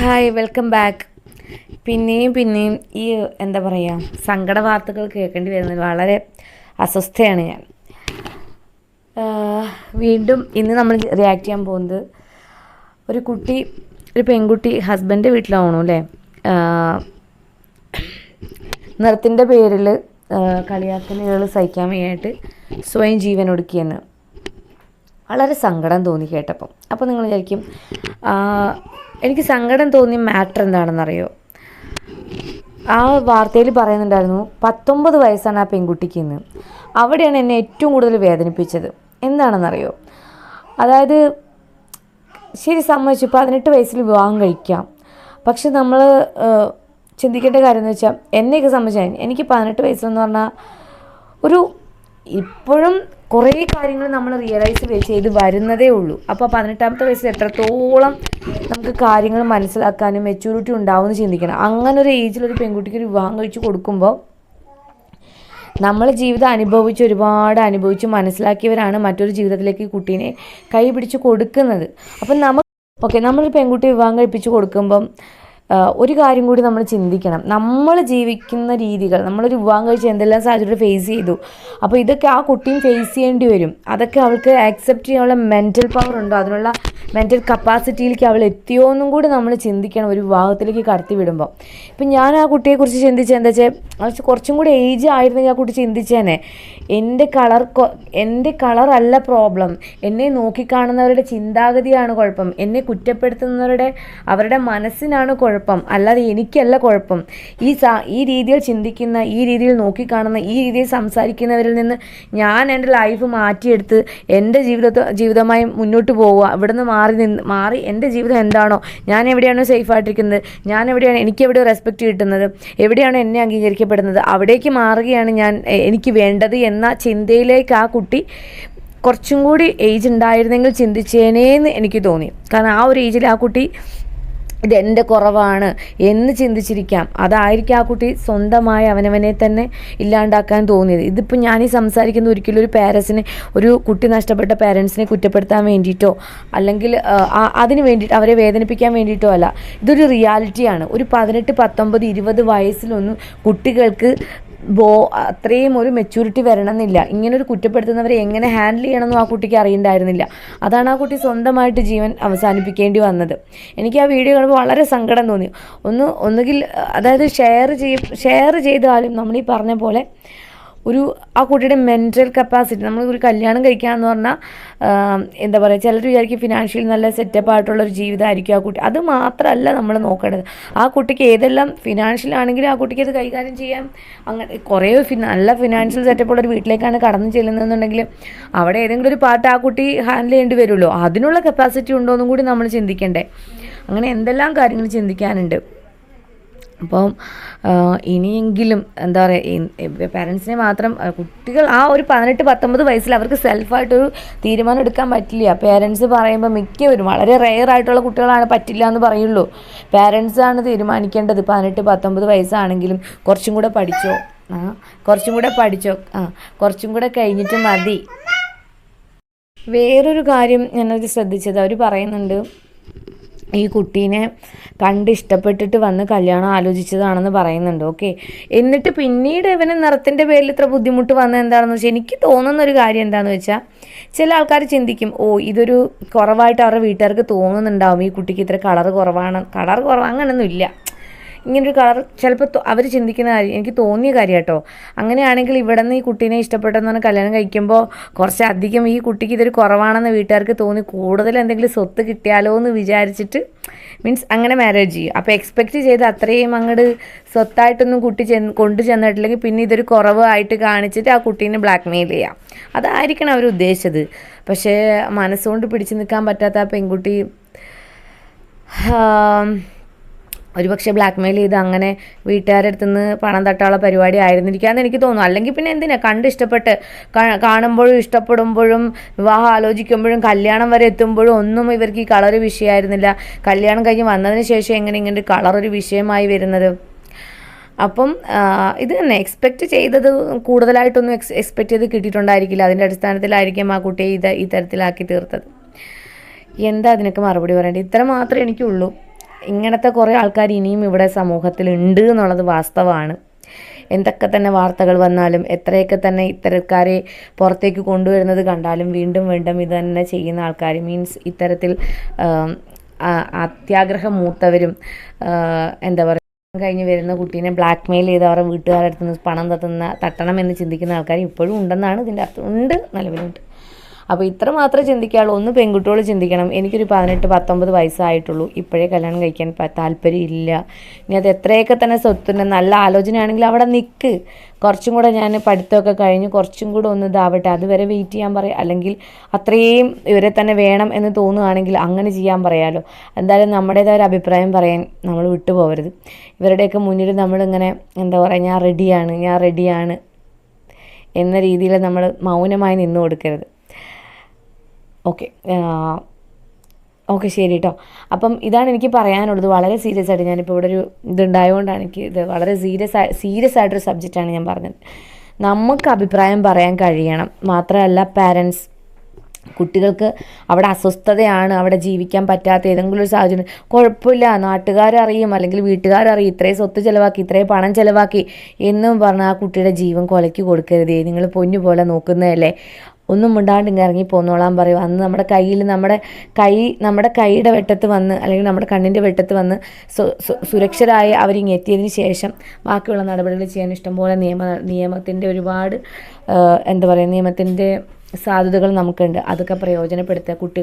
Hi welcome back. പിന്നെയും പിന്നെയും ഈ എന്താ പറയുക സങ്കട വാർത്തകൾ കേൾക്കേണ്ടി വരുന്നത് വളരെ അസ്വസ്ഥയാണ് ഞാൻ. വീണ്ടും ഇന്ന് നമ്മൾ റിയാക്ട് ചെയ്യാൻ പോകുന്നത് ഒരു കുട്ടി ഒരു പെൺകുട്ടി ഹസ്ബൻഡ് വീട്ടിലാവണു അല്ലേ? നിറത്തിന്റെ പേരിൽ കളിയാക്കലുകൾ സഹിക്കാൻ വയ്യായിട്ട് സ്വയം ജീവൻ ഒടുക്കിയെന്ന് വളരെ സങ്കടം തോന്നി കേട്ടപ്പം. അപ്പോൾ നിങ്ങൾ വിചാരിക്കും എനിക്ക് സങ്കടം തോന്നിയ മാറ്റർ എന്താണെന്നറിയോ? ആ വാർത്തയിൽ പറയുന്നുണ്ടായിരുന്നു പത്തൊമ്പത് വയസ്സാണ് ആ പെൺകുട്ടിക്ക് ഇന്ന്. അവിടെയാണ് എന്നെ ഏറ്റവും കൂടുതൽ വേദനിപ്പിച്ചത്. എന്താണെന്നറിയോ? അതായത് ശരി സമ്മതിച്ചു പതിനെട്ട് വയസ്സിൽ വിവാഹം കഴിക്കാം. പക്ഷെ നമ്മൾ ചിന്തിക്കേണ്ട കാര്യം എന്ന് വെച്ചാൽ എന്നെയൊക്കെ സംബന്ധിച്ചാൽ എനിക്ക് പതിനെട്ട് വയസ്സെന്ന് പറഞ്ഞാൽ ഒരു ഇപ്പോഴും കുറേ കാര്യങ്ങൾ നമ്മൾ റിയലൈസ് ചെയ്ത് വരുന്നതേ ഉള്ളൂ. അപ്പോൾ പതിനെട്ടാമത്തെ വയസ്സിൽ എത്രത്തോളം നമുക്ക് കാര്യങ്ങൾ മനസ്സിലാക്കാനും മെച്യൂരിറ്റി ഉണ്ടാവുമെന്ന് ചിന്തിക്കണം. അങ്ങനെ ഒരു ഏജിൽ ഒരു പെൺകുട്ടിക്ക് ഒരു വിവാഹം കഴിച്ച് കൊടുക്കുമ്പോൾ നമ്മൾ ജീവിതം അനുഭവിച്ച് ഒരുപാട് അനുഭവിച്ച് മനസ്സിലാക്കിയവരാണ് മറ്റൊരു ജീവിതത്തിലേക്ക് കുട്ടീനെ കൈ പിടിച്ച് കൊടുക്കുന്നത്. അപ്പം നമുക്ക് ഓക്കെ നമ്മളൊരു പെൺകുട്ടി വിവാഹം കഴിപ്പിച്ച് കൊടുക്കുമ്പം ഒരു കാര്യം കൂടി നമ്മൾ ചിന്തിക്കണം. നമ്മൾ ജീവിക്കുന്ന രീതികൾ നമ്മളൊരു വിവാഹം കഴിച്ച് എന്തെല്ലാം സാഹചര്യം ഫേസ് ചെയ്തു അപ്പോൾ ഇതൊക്കെ ആ കുട്ടിയും ഫേസ് ചെയ്യേണ്ടി വരും. അതൊക്കെ അവൾക്ക് ആക്സെപ്റ്റ് ചെയ്യാനുള്ള മെന്റൽ പവർ ഉണ്ടോ? അതിനുള്ള മെന്റൽ കപ്പാസിറ്റിയിലേക്ക് അവൾ എത്തിയോ എന്നും കൂടി നമ്മൾ ചിന്തിക്കണം ഒരു വിവാഹത്തിലേക്ക് കടത്തി വിടുമ്പോൾ ഇപ്പം ഞാൻ ആ കുട്ടിയെക്കുറിച്ച് ചിന്തിച്ചത് എന്താ വെച്ചാൽ കുറച്ച് കൂടി ഏജ് ആയിരുന്നെങ്കിൽ ആ കുട്ടി ചിന്തിച്ചേനെ. എന്റെ കളർ എന്റെ കളറല്ല പ്രോബ്ലം എന്നെ നോക്കിക്കാണുന്നവരുടെ ചിന്താഗതിയാണ് കുഴപ്പം. എന്നെ കുറ്റപ്പെടുത്തുന്നവരുടെ അവരുടെ മനസ്സിനാണ് കുഴപ്പം. അല്ലാതെ എനിക്കല്ല കുഴപ്പം. ഈ സാ ഈ രീതിയിൽ ചിന്തിക്കുന്ന ഈ രീതിയിൽ നോക്കിക്കാണുന്ന ഈ രീതിയിൽ സംസാരിക്കുന്നവരിൽ നിന്ന് ഞാൻ എന്റെ ലൈഫ് മാറ്റിയെടുത്ത് എന്റെ ജീവിതത്തെ ജീവിതമായി മുന്നോട്ട് പോവുക. ഇവിടുന്ന് മാറി നിന്ന് മാറി എന്റെ ജീവിതം എന്താണോ ഞാൻ എവിടെയാണോ സേഫ് ആയിട്ടിരിക്കുന്നത് ഞാൻ എവിടെയാണ് എനിക്ക് എവിടെയോ റെസ്പെക്റ്റ് കിട്ടുന്നത് എവിടെയാണോ എന്നെ അംഗീകരിക്കപ്പെടുന്നത് അവിടേക്ക് മാറുകയാണ് ഞാൻ എനിക്ക് വേണ്ടത് എന്ന ചിന്തയിലേക്ക് ആ കുട്ടി കുറച്ചും കൂടി ഏജ് ഉണ്ടായിരുന്നെങ്കിൽ ചിന്തിച്ചേനേന്ന് എനിക്ക് തോന്നി. കാരണം ആ ഒരു ഏജിൽ ആ കുട്ടി ഇതെന്റെ കുറവാണ് എന്ന് ചിന്തിച്ചിരിക്കാം. അതായിരിക്കും ആ കുട്ടി സ്വന്തമായി അവനവനെ തന്നെ ഇല്ലാണ്ടാക്കാൻ തോന്നിയത്. ഇതിപ്പോൾ ഞാൻ ഈ സംസാരിക്കുന്ന ഒരിക്കലും ഒരു പേരൻസിനെ ഒരു കുട്ടി നഷ്ടപ്പെട്ട പേരൻസിനെ കുറ്റപ്പെടുത്താൻ വേണ്ടിയിട്ടോ അല്ലെങ്കിൽ അതിന് വേണ്ടിയിട്ട് അവരെ വേദനിപ്പിക്കാൻ വേണ്ടിയിട്ടോ അല്ല. ഇതൊരു റിയാലിറ്റിയാണ് ഒരു പതിനെട്ട് പത്തൊമ്പത് ഇരുപത് വയസ്സിലൊന്നും കുട്ടികൾക്ക് ബോ അത്രയും ഒരു മെച്യൂരിറ്റി വരണമെന്നില്ല. ഇങ്ങനെ ഒരു കുറ്റപ്പെടുത്തുന്നവരെ എങ്ങനെ ഹാൻഡിൽ ചെയ്യണമെന്നും ആ കുട്ടിക്ക് അറിയണ്ടായിരുന്നില്ല. അതാണ് ആ കുട്ടി സ്വന്തമായിട്ട് ജീവൻ അവസാനിപ്പിക്കേണ്ടി വന്നത്. എനിക്ക് ആ വീഡിയോ കാണുമ്പോൾ വളരെ സങ്കടം തോന്നി. ഒന്ന് ഒന്നുകിൽ അതായത് ഷെയർ ചെയ്യ ഷെയർ ചെയ്താലും നമ്മൾ ഈ പറഞ്ഞ പോലെ ഒരു ആ കുട്ടിയുടെ മെന്റൽ കപ്പാസിറ്റി നമ്മൾ ഒരു കല്യാണം കഴിക്കാന്ന് പറഞ്ഞാൽ എന്താ പറയുക ചിലർ വിചാരിക്കും ഫിനാൻഷ്യലി നല്ല സെറ്റപ്പ് ആയിട്ടുള്ള ഒരു ജീവിതമായിരിക്കും ആ കുട്ടി. അത് മാത്രമല്ല നമ്മൾ നോക്കേണ്ടത്. ആ കുട്ടിക്ക് ഏതെല്ലാം ഫിനാൻഷ്യൽ ആണെങ്കിലും ആ കുട്ടിക്ക് അത് കൈകാര്യം ചെയ്യാൻ അങ്ങനെ കുറേ നല്ല ഫിനാൻഷ്യൽ സെറ്റപ്പ് ഉള്ള ഒരു വീട്ടിലേക്കാണ് കടന്നു ചെല്ലുന്നതെന്നുണ്ടെങ്കിൽ അവിടെ ഏതെങ്കിലും ഒരു പാർട്ട് ആ കുട്ടി ഹാൻഡിൽ ചെയ്യേണ്ടി വരുമല്ലോ. അതിനുള്ള കപ്പാസിറ്റി ഉണ്ടോ എന്നും കൂടി നമ്മൾ ചിന്തിക്കണ്ടേ. അങ്ങനെ എന്തെല്ലാം കാര്യങ്ങൾ ചിന്തിക്കാനുണ്ട്. അപ്പം ഇനിയെങ്കിലും എന്താ പറയുക പാരൻസിനെ മാത്രം കുട്ടികൾ ആ ഒരു പതിനെട്ട് പത്തൊമ്പത് വയസ്സിൽ അവർക്ക് സെൽഫായിട്ടൊരു തീരുമാനം എടുക്കാൻ പറ്റില്ല. പേരൻസ് പറയുമ്പോൾ മിക്കവരും വളരെ റെയർ ആയിട്ടുള്ള കുട്ടികളാണ് പറ്റില്ല എന്ന് പറയുള്ളൂ. പാരൻസാണ് തീരുമാനിക്കേണ്ടത്. പതിനെട്ട് പത്തൊമ്പത് വയസ്സാണെങ്കിലും കുറച്ചും കൂടെ പഠിച്ചോ? ആ കുറച്ചും കൂടെ പഠിച്ചോ? ആ കുറച്ചും കൂടെ കഴിഞ്ഞിട്ട് മതി. വേറൊരു കാര്യം ഞാനത് ശ്രദ്ധിച്ചത്. അവർ പറയുന്നുണ്ട് ഈ കുട്ടീനെ കണ്ട് ഇഷ്ടപ്പെട്ടിട്ട് വന്ന് കല്യാണം ആലോചിച്ചതാണെന്ന് പറയുന്നുണ്ട് ഓക്കെ എന്നിട്ട് പിന്നീട് ഇവന് നിറത്തിന്റെ പേരിൽ ഇത്ര ബുദ്ധിമുട്ട് വന്നത് എന്താണെന്ന് വെച്ചാൽ എനിക്ക് തോന്നുന്ന ഒരു കാര്യം എന്താണെന്ന് വെച്ചാൽ ചില ആൾക്കാർ ചിന്തിക്കും ഓ ഇതൊരു കുറവായിട്ട് അവരുടെ വീട്ടുകാർക്ക് തോന്നുന്നുണ്ടാവും ഈ കുട്ടിക്ക് ഇത്ര കളർ കുറവാണ് കളർ കുറവ് അങ്ങനെയൊന്നും ഇല്ല ഇങ്ങനൊരു കളർ ചിലപ്പോൾ അവർ ചിന്തിക്കുന്ന കാര്യം എനിക്ക് തോന്നിയ കാര്യം കേട്ടോ അങ്ങനെയാണെങ്കിൽ ഇവിടെ നിന്ന് ഈ കുട്ടീനെ ഇഷ്ടപ്പെട്ടെന്ന് പറഞ്ഞാൽ കല്യാണം കഴിക്കുമ്പോൾ കുറച്ചധികം ഈ കുട്ടിക്ക് ഇതൊരു കുറവാണെന്ന് വീട്ടുകാർക്ക് തോന്നി കൂടുതൽ എന്തെങ്കിലും സ്വത്ത് കിട്ടിയാലോ എന്ന് വിചാരിച്ചിട്ട് മീൻസ് അങ്ങനെ മാരേജ് ചെയ്യും. അപ്പോൾ എക്സ്പെക്റ്റ് ചെയ്ത് അത്രയും അങ്ങോട്ട് സ്വത്തായിട്ടൊന്നും കുട്ടി ചെന്ന് കൊണ്ടു ചെന്നിട്ടില്ലെങ്കിൽ പിന്നെ ഇതൊരു കുറവായിട്ട് കാണിച്ചിട്ട് ആ കുട്ടീനെ ബ്ലാക്ക് മെയിൽ ചെയ്യാം. അതായിരിക്കണം അവർ ഉദ്ദേശിച്ചത്. പക്ഷേ മനസ്സുകൊണ്ട് പിടിച്ചു നിൽക്കാൻ പറ്റാത്ത ആ പെൺകുട്ടി ഒരുപക്ഷെ ബ്ലാക്ക് മെയിൽ ചെയ്ത് അങ്ങനെ വീട്ടുകാരുടെ അടുത്ത് നിന്ന് പണം തട്ടാനുള്ള പരിപാടി ആയിരുന്നിരിക്കാന്ന് എനിക്ക് തോന്നുന്നു. അല്ലെങ്കിൽ പിന്നെ എന്തിനാ? കണ്ട് ഇഷ്ടപ്പെട്ട് കാണുമ്പോഴും ഇഷ്ടപ്പെടുമ്പോഴും വിവാഹം ആലോചിക്കുമ്പോഴും കല്യാണം വരെ എത്തുമ്പോഴും ഒന്നും ഇവർക്ക് ഈ കളർ വിഷയമായിരുന്നില്ല കല്യാണം കഴിഞ്ഞ് വന്നതിന് ശേഷം എങ്ങനെ ഇങ്ങനെ കളർ ഒരു വിഷയമായി വരുന്നത്? അപ്പം ഇത് തന്നെ. എക്സ്പെക്റ്റ് ചെയ്തത് കൂടുതലായിട്ടൊന്നും എക്സ് എക്സ്പെക്റ്റ് ചെയ്ത് കിട്ടിയിട്ടുണ്ടായിരിക്കില്ല. അതിന്റെ അടിസ്ഥാനത്തിലായിരിക്കും ആ കുട്ടിയെ ഇത് ഈ തരത്തിലാക്കി തീർത്തത്. എന്താ അതിനൊക്കെ മറുപടി പറയേണ്ടത്? ഇത്ര മാത്രമേ എനിക്കുള്ളൂ. ഇങ്ങനത്തെ കുറേ ആൾക്കാർ ഇനിയും ഇവിടെ സമൂഹത്തിൽ ഉണ്ട് എന്നുള്ളത് വാസ്തവമാണ്. എന്തൊക്കെ തന്നെ വാർത്തകൾ വന്നാലും എത്രയൊക്കെ തന്നെ ഇത്തരക്കാരെ പുറത്തേക്ക് കൊണ്ടുവരുന്നത് കണ്ടാലും വീണ്ടും വീണ്ടും ഇത് തന്നെ ചെയ്യുന്ന ആൾക്കാർ. മീൻസ് ഇത്തരത്തിൽ അത്യാഗ്രഹം മൂത്തവരും എന്താ പറയുക കഴിഞ്ഞ് വരുന്ന കുട്ടീനെ ബ്ലാക്ക് മെയിൽ ചെയ്ത് അവരുടെ വീട്ടുകാരുടെ അടുത്ത് നിന്ന് പണം തത്തുന്ന തട്ടണം എന്ന് ചിന്തിക്കുന്ന ആൾക്കാർ ഇപ്പോഴും ഉണ്ടെന്നാണ് ഇതിന്റെ അർത്ഥം. ഉണ്ട് നിലവിലുണ്ട്. അപ്പോൾ ഇത്ര മാത്രം ചിന്തിക്കാവുള്ളൂ. ഒന്ന് പെൺകുട്ടികൾ ചിന്തിക്കണം. എനിക്കൊരു പതിനെട്ട് പത്തൊമ്പത് വയസ്സായിട്ടുള്ളൂ. ഇപ്പോഴേ കല്യാണം കഴിക്കാൻ താല്പര്യം ഇല്ല ഇനി അത് എത്രയൊക്കെ തന്നെ സ്വത്തിന്റെ നല്ല ആലോചനയാണെങ്കിൽ അവിടെ നിൽക്ക് കുറച്ചും കൂടെ ഞാൻ പഠിത്തമൊക്കെ കഴിഞ്ഞ് കുറച്ചും കൂടെ ഒന്ന് ഇതാവട്ടെ. അതുവരെ വെയിറ്റ് ചെയ്യാൻ പറയാം. അല്ലെങ്കിൽ അത്രയും ഇവരെ തന്നെ വേണം എന്ന് തോന്നുകയാണെങ്കിൽ അങ്ങനെ ചെയ്യാൻ പറയാമല്ലോ എന്തായാലും നമ്മുടേതായ ഒരു അഭിപ്രായം പറയാൻ നമ്മൾ വിട്ടുപോകരുത്. ഇവരുടെയൊക്കെ മുന്നിൽ നമ്മളിങ്ങനെ എന്താ പറയുക ഞാൻ റെഡിയാണ് ഞാൻ റെഡിയാണ് എന്ന രീതിയിൽ നമ്മൾ മൗനമായി നിന്ന് കൊടുക്കരുത് ഓക്കെ. ഓക്കെ ശരി കേട്ടോ അപ്പം ഇതാണ് എനിക്ക് പറയാനുള്ളത്. വളരെ സീരിയസ് ആയിട്ട് ഞാനിപ്പോൾ ഇവിടെ ഒരു ഇതുണ്ടായതുകൊണ്ടാണ് എനിക്ക് ഇത് വളരെ സീരിയസ് ആയി സീരിയസ് ആയിട്ടൊരു സബ്ജക്റ്റാണ് ഞാൻ പറഞ്ഞത്. നമുക്ക് അഭിപ്രായം പറയാൻ കഴിയണം. മാത്രമല്ല പാരൻസ് കുട്ടികൾക്ക് അവിടെ അസ്വസ്ഥതയാണ് അവിടെ ജീവിക്കാൻ പറ്റാത്ത ഏതെങ്കിലും ഒരു സാഹചര്യം. കുഴപ്പമില്ല. നാട്ടുകാരറിയും അല്ലെങ്കിൽ വീട്ടുകാരറിയും ഇത്രയും സ്വത്ത് ചിലവാക്കി ഇത്രയും പണം ചിലവാക്കി എന്നും പറഞ്ഞാൽ ആ കുട്ടിയുടെ ജീവൻ കൊലയ്ക്ക് കൊടുക്കരുതേ. നിങ്ങൾ പൊന്നു പോലെ നോക്കുന്നതല്ലേ? ഒന്നും മിണ്ടാണ്ട് ഇങ്ങനെ ഇറങ്ങി പോന്നോളാൻ പറയും. അന്ന് നമ്മുടെ കയ്യിൽ നമ്മുടെ കൈ നമ്മുടെ കൈയുടെ വെട്ടത്ത് വന്ന് അല്ലെങ്കിൽ നമ്മുടെ കണ്ണിന്റെ വെട്ടത്ത് വന്ന് സുരക്ഷരായി അവരിങ്ങ് എത്തിയതിന് ശേഷം ബാക്കിയുള്ള നടപടികൾ ചെയ്യാൻ ഇഷ്ടംപോലെ നിയമ നിയമത്തിന്റെ ഒരുപാട് എന്താ പറയുക നിയമത്തിന്റെ സാധ്യതകൾ നമുക്കുണ്ട്. അതൊക്കെ പ്രയോജനപ്പെടുത്തുക കുട്ടികൾ